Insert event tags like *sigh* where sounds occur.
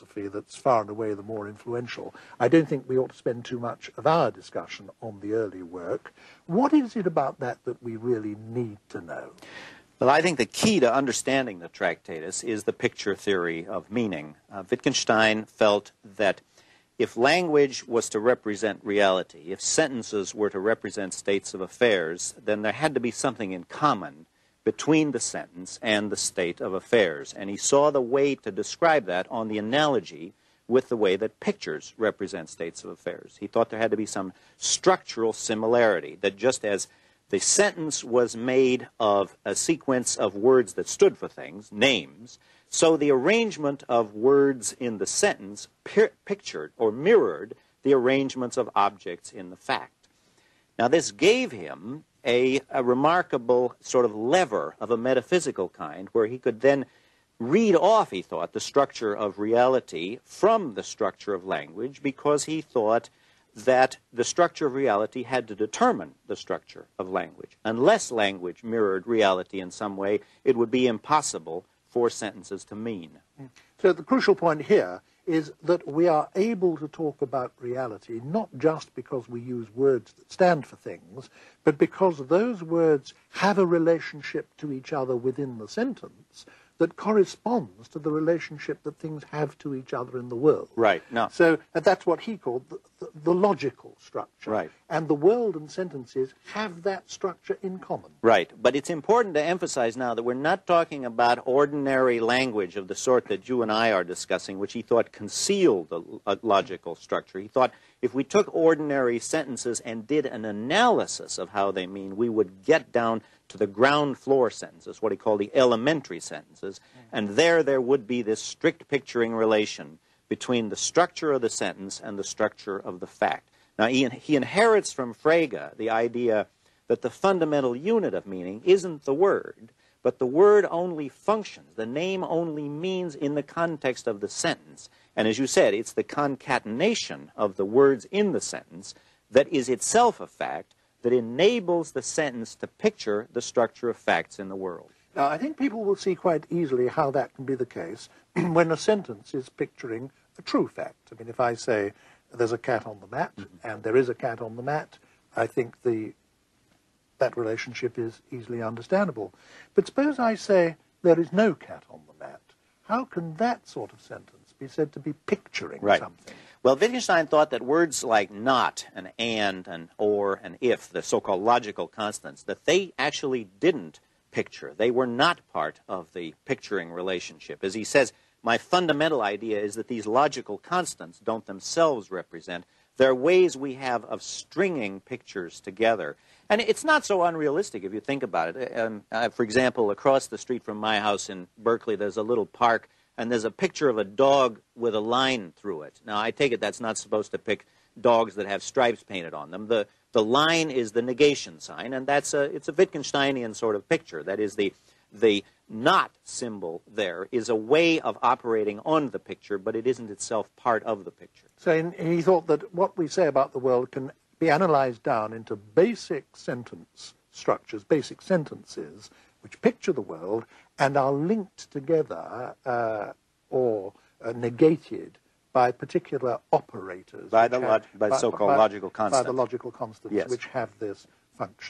philosophy that's far and away the more influential. I don't think we ought to spend too much of our discussion on the early work. What is it about that that we really need to know? Well, I think the key to understanding the Tractatus is the picture theory of meaning. Uh, Wittgenstein felt that if language was to represent reality, if sentences were to represent states of affairs, then there had to be something in common between the sentence and the state of affairs. And he saw the way to describe that on the analogy with the way that pictures represent states of affairs. He thought there had to be some structural similarity, that just as the sentence was made of a sequence of words that stood for things, names, so the arrangement of words in the sentence pictured or mirrored the arrangements of objects in the fact. Now, this gave him a, a remarkable sort of lever of a metaphysical kind where he could then read off, he thought, the structure of reality from the structure of language because he thought that the structure of reality had to determine the structure of language. Unless language mirrored reality in some way, it would be impossible for sentences to mean. So the crucial point here is that we are able to talk about reality not just because we use words that stand for things, but because those words have a relationship to each other within the sentence that corresponds to the relationship that things have to each other in the world. Right. No. So that's what he called the, the, the, logical structure. Right. And the world and sentences have that structure in common. Right. But it's important to emphasize now that we're not talking about ordinary language of the sort that you and I are discussing, which he thought concealed a, a uh, logical structure. He thought if we took ordinary sentences and did an analysis of how they mean, we would get down to the ground floor sentences, what he called the elementary sentences, and there there would be this strict picturing relation between the structure of the sentence and the structure of the fact. Now, he, he inherits from Frege the idea that the fundamental unit of meaning isn't the word, but the word only functions. The name only means in the context of the sentence. And as you said, it's the concatenation of the words in the sentence that is itself a fact that enables the sentence to picture the structure of facts in the world. Now, I think people will see quite easily how that can be the case *clears throat* when a sentence is picturing a true fact. I mean, if I say there's a cat on the mat, mm -hmm. and there is a cat on the mat, I think the that relationship is easily understandable. But suppose I say there is no cat on the mat. How can that sort of sentence be said to be picturing right. something? Well, Wittgenstein thought that words like not and and and or and if, the so-called logical constants, that they actually didn't picture. They were not part of the picturing relationship. As he says, my fundamental idea is that these logical constants don't themselves represent. They're ways we have of stringing pictures together. And it's not so unrealistic if you think about it. Um, uh, for example, across the street from my house in Berkeley, there's a little park and there's a picture of a dog with a line through it. Now, I take it that's not supposed to pick dogs that have stripes painted on them. The, the line is the negation sign, and that's a, it's a Wittgensteinian sort of picture. That is, the, the not symbol there is a way of operating on the picture, but it isn't itself part of the picture. So he thought that what we say about the world can be analyzed down into basic sentence structures, basic sentences, which picture the world and are linked together uh, or uh, negated by particular operators. By the have, by, by so-called logical constants. By the logical constants yes. which have this function.